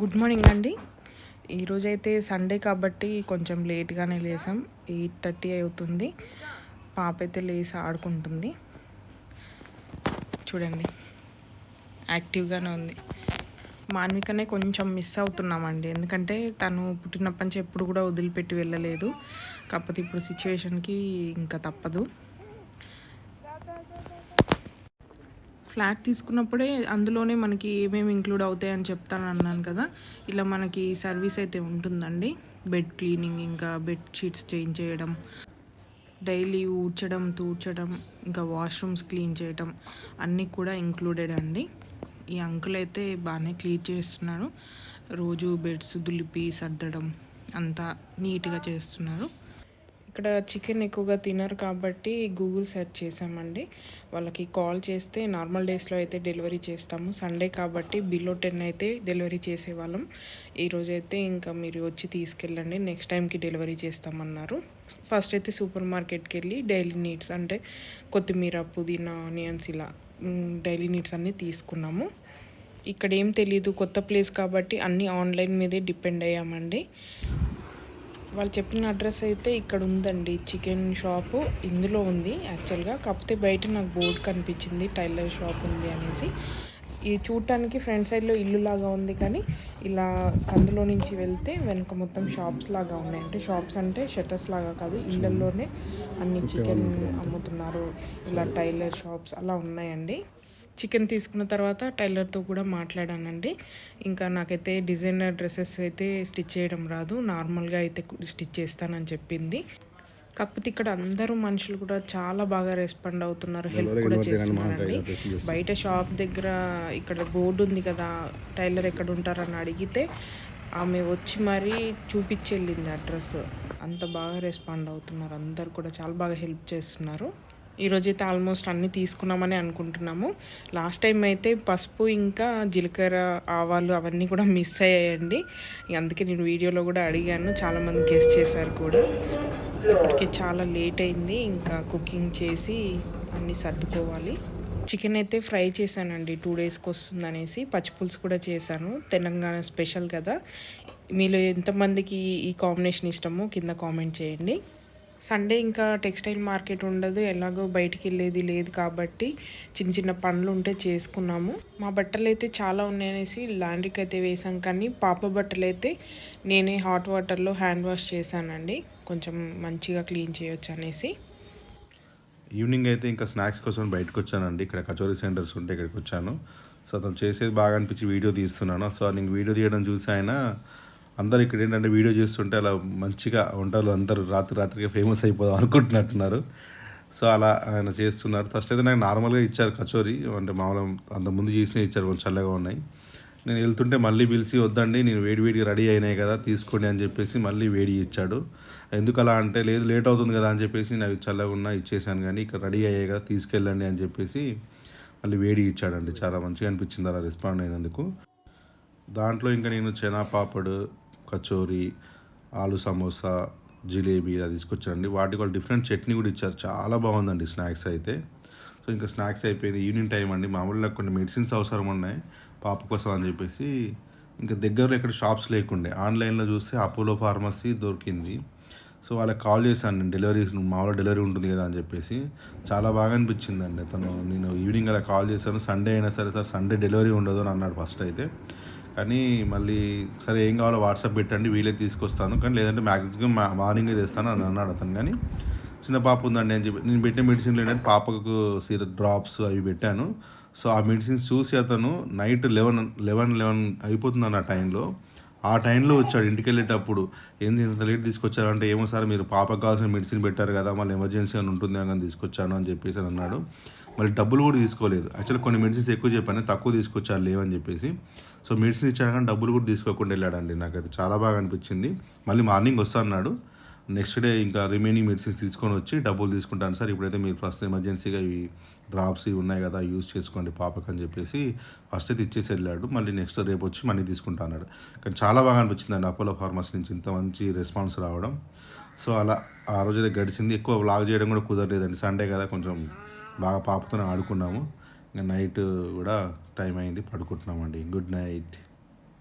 Good morning అండి. ఈరోజు అయితే సండే కాబట్టి కొంచెం లేట్గానే లేసాం. ఎయిట్ థర్టీ అవుతుంది. పాప అయితే లేసి ఆడుకుంటుంది. చూడండి. యాక్టివ్గానే ఉంది. మాన్వికనే కొంచెం మిస్ అవుతున్నామండి. ఎందుకంటే తను పుట్టినప్పటి నుంచి ఎప్పుడు కూడా వదిలిపెట్టి వెళ్ళలేదు. కాకపోతే ఇప్పుడు సిచ్యువేషన్కి ఇంకా తప్పదు. ఫ్లాట్ తీసుకున్నప్పుడే అందులోనే మనకి ఏమేమి ఇంక్లూడ్ అవుతాయి అని చెప్తాను అన్నాను కదా. ఇలా మనకి సర్వీస్ అయితే ఉంటుందండి. బెడ్ క్లీనింగ్ ఇంకా బెడ్ షీట్స్ చేంజ్ చేయడం డైలీ ఊడ్చడం తూడ్చడం ఇంకా వాష్రూమ్స్ క్లీన్ చేయడం అన్నీ కూడా ఇంక్లూడెడ్ అండి. ఈ అంకుల్ అయితే బాగానే క్లీన్ చేస్తున్నారు. రోజు బెడ్స్ దులిపి సర్దడం అంతా నీట్గా చేస్తున్నారు. ఇక్కడ చికెన్ ఎక్కువగా తినరు కాబట్టి గూగుల్ సెర్చ్ చేసామండి వాళ్ళకి కాల్ చేస్తే నార్మల్ డేస్లో అయితే డెలివరీ చేస్తాము. సండే కాబట్టి బిలో టెన్ అయితే డెలివరీ చేసేవాళ్ళం. ఈరోజు అయితే ఇంకా మీరు వచ్చి తీసుకెళ్ళండి. నెక్స్ట్ టైంకి డెలివరీ చేస్తామన్నారు. ఫస్ట్ అయితే సూపర్ మార్కెట్కి వెళ్ళి డైలీ నీడ్స్ అంటే కొత్తిమీర పుదీనా ఆనియన్స్ ఇలా డైలీ నీడ్స్ అన్నీ తీసుకున్నాము. ఇక్కడ ఏం తెలియదు కొత్త ప్లేస్ కాబట్టి అన్నీ ఆన్లైన్ మీదే డిపెండ్ అయ్యామండి. వాళ్ళు చెప్పిన అడ్రస్ అయితే ఇక్కడ ఉందండి చికెన్ షాపు. ఇందులో ఉంది యాక్చువల్గా. కాకపోతే బయట నాకు బోర్డు కనిపించింది టైలర్ షాప్ ఉంది అనేసి. ఇది చూడటానికి ఫ్రంట్ సైడ్లో ఇల్లు లాగా ఉంది కానీ ఇలా సందులో నుంచి వెళ్తే వెనుక మొత్తం షాప్స్ లాగా ఉన్నాయి. అంటే షాప్స్ అంటే షటర్స్ లాగా కాదు ఇళ్ళల్లోనే అన్ని చికెన్ అమ్ముతున్నారు. ఇలా టైలర్ షాప్స్ అలా ఉన్నాయండి. చికెన్ తీసుకున్న తర్వాత టైలర్తో కూడా మాట్లాడానండి. ఇంకా నాకైతే డిజైనర్ డ్రెస్సెస్ అయితే స్టిచ్ చేయడం రాదు. నార్మల్గా అయితే స్టిచ్ చేస్తానని చెప్పింది. కాకపోతే ఇక్కడ అందరూ మనుషులు కూడా చాలా బాగా రెస్పాండ్ అవుతున్నారు. హెల్ప్ కూడా చేస్తున్నారండి. బయట షాప్ దగ్గర ఇక్కడ బోర్డు ఉంది కదా టైలర్ ఎక్కడ ఉంటారని అడిగితే ఆమె వచ్చి మరీ చూపించెళ్ళింది అడ్రస్ అంత బాగా రెస్పాండ్ అవుతున్నారు. అందరు కూడా చాలా బాగా హెల్ప్ చేస్తున్నారు. ఈరోజు అయితే ఆల్మోస్ట్ అన్నీ తీసుకున్నామని అనుకుంటున్నాము. లాస్ట్ టైం అయితే పసుపు ఇంకా జీలకర్ర ఆవాలు అవన్నీ కూడా మిస్ అయ్యాయండి. అందుకే నేను వీడియోలో కూడా అడిగాను. చాలామంది గెస్ట్ చేశారు కూడా. ఇప్పటికే చాలా లేట్ అయింది. ఇంకా కుకింగ్ చేసి అన్నీ సర్దుకోవాలి. చికెన్ అయితే ఫ్రై చేశానండి. టూ డేస్కి వస్తుంది అనేసి పచ్చిపులుసు కూడా చేశాను. తెలంగాణ స్పెషల్ కదా. మీలో ఎంతమందికి ఈ కాంబినేషన్ ఇష్టమో కింద కామెంట్ చేయండి. సండే ఇంకా టెక్స్టైల్ మార్కెట్ ఉండదు. ఎలాగో బయటికి వెళ్ళేది లేదు కాబట్టి చిన్న చిన్న పనులు ఉంటే చేసుకున్నాము. మా బట్టలు అయితే చాలా ఉన్నాయనేసి లాండ్రీకి అయితే వేసాం. కానీ పాప బట్టలు అయితే నేనే హాట్ వాటర్లో హ్యాండ్ వాష్ చేశానండి. కొంచెం మంచిగా క్లీన్ చేయొచ్చు అనేసి. ఈవినింగ్ అయితే ఇంకా స్నాక్స్ కోసం బయటకు వచ్చానండి. ఇక్కడ కచోరీ సెంటర్స్ ఉంటే ఇక్కడికి వచ్చాను. సో అతను చేసేది బాగా అనిపించి వీడియో తీస్తున్నాను. సో నేను వీడియో తీయడం చూసి ఆయన అందరు ఇక్కడ ఏంటంటే వీడియో చేస్తుంటే అలా మంచిగా వంటలు అందరూ రాత్రి రాత్రికి ఫేమస్ అయిపోదాం అనుకుంటున్నట్టున్నారు. సో అలా ఆయన చేస్తున్నారు. ఫస్ట్ అయితే నాకు నార్మల్గా ఇచ్చారు కచోరీ అంటే మామూలుగా అంత ముందు చేసినవి ఇచ్చారు కొంచెం చల్లగా ఉన్నాయి. నేను వెళ్తుంటే మళ్ళీ పిలిచి వద్దండి నేను వేడి వేడిగా రెడీ అయినాయి కదా తీసుకోండి అని చెప్పేసి మళ్ళీ వేడి ఇచ్చాడు. ఎందుకు అలా అంటే లేదు లేట్ అవుతుంది కదా అని చెప్పేసి నేను అవి చల్లగా ఉన్నా ఇచ్చేసాను కానీ ఇక్కడ రెడీ అయ్యాయి కదా తీసుకెళ్ళండి అని చెప్పేసి మళ్ళీ వేడి ఇచ్చాడండి. చాలా మంచిగా అనిపించింది అలా రెస్పాండ్ అయినందుకు. దాంట్లో ఇంకా నేను చెనా పాపడు కచోరీ ఆలు సమోసా జిలేబీ ఇలా తీసుకొచ్చారండి. వాటికి వాళ్ళు డిఫరెంట్ చట్నీ కూడా ఇచ్చారు. చాలా బాగుందండి స్నాక్స్ అయితే. సో ఇంకా స్నాక్స్ అయిపోయింది. ఈవినింగ్ టైం అండి. మామూలుగా కొన్ని మెడిసిన్స్ అవసరం ఉన్నాయి. పాప కోసం అని చెప్పేసి ఇంకా దగ్గరలో ఇక్కడ షాప్స్ లేకుండే. ఆన్లైన్లో చూస్తే అపోలో ఫార్మసీ దొరికింది. సో వాళ్ళకి కాల్ చేశాను నేను. డెలివరీ మామూలుగా డెలివరీ ఉంటుంది కదా అని చెప్పేసి. చాలా బాగా అనిపించిందండి. తను నేను ఈవినింగ్ అలా కాల్ చేశాను. సండే అయినా సరే సార్ సండే డెలివరీ ఉండదు అని అన్నాడు ఫస్ట్ అయితే. కానీ మళ్ళీ సరే ఏం కావాలో వాట్సాప్ పెట్టండి వీలే తీసుకొస్తాను. కానీ లేదంటే మ్యాక్సిమం మార్నింగే తెస్తాను అని అన్నాడు అతను. కానీ చిన్న పాప ఉందండి అని చెప్పి నేను పెట్టిన మెడిసిన్లు ఏంటంటే పాపకు సిర డ్రాప్స్ అవి పెట్టాను. సో ఆ మెడిసిన్స్ చూసి అతను నైట్ లెవెన్ లెవెన్ లెవెన్ అయిపోతుంది అన్న టైంలో ఆ టైంలో వచ్చాడు ఇంటికి వెళ్ళేటప్పుడు. ఏంది ఇంత లేట్ తీసుకొచ్చారంటే ఏమో సార్ మీరు పాపకు కావాల్సిన మెడిసిన్ పెట్టారు కదా మళ్ళీ ఎమర్జెన్సీ అని ఉంటుంది అని తీసుకొచ్చాను అని చెప్పేసి అని అన్నాడు. మళ్ళీ డబ్బులు కూడా తీసుకోలేదు. యాక్చువల్లీ కొన్ని మెడిసిన్స్ ఎక్కువ చెప్పాను తక్కువ తీసుకొచ్చారు లేవని చెప్పేసి. సో మెడిసిన్ ఇచ్చాడు కానీ డబ్బులు కూడా తీసుకోకుండా వెళ్ళాడండి. నాకు అది చాలా బాగా అనిపించింది. మళ్ళీ మార్నింగ్ వస్తా అన్నాడు. నెక్స్ట్ డే ఇంకా రిమైనింగ్ మెడిసిన్స్ తీసుకొని వచ్చి డబ్బులు తీసుకుంటాను సార్. ఇప్పుడైతే మీరు ఫస్ట్ ఎమర్జెన్సీగా ఇవి డ్రాప్స్ ఇవి ఉన్నాయి కదా యూజ్ చేసుకోండి పాపకు అని చెప్పేసి ఫస్ట్ అయితే ఇచ్చేసి వెళ్ళాడు. మళ్ళీ నెక్స్ట్ రేపు వచ్చి మనీ తీసుకుంటా అన్నాడు. కానీ చాలా బాగా అనిపించింది అండి అపోలో ఫార్మసీ నుంచి ఇంత మంచి రెస్పాన్స్ రావడం. సో అలా ఆ రోజు అయితే గడిచింది. ఎక్కువ వ్లాగ్ చేయడం కూడా కుదరలేదండి. సండే కదా కొంచెం బాగా పాపతోనే ఆడుకున్నాము. ఇంకా నైట్ కూడా టైం అయింది పడుకుంటున్నామండి. Good night.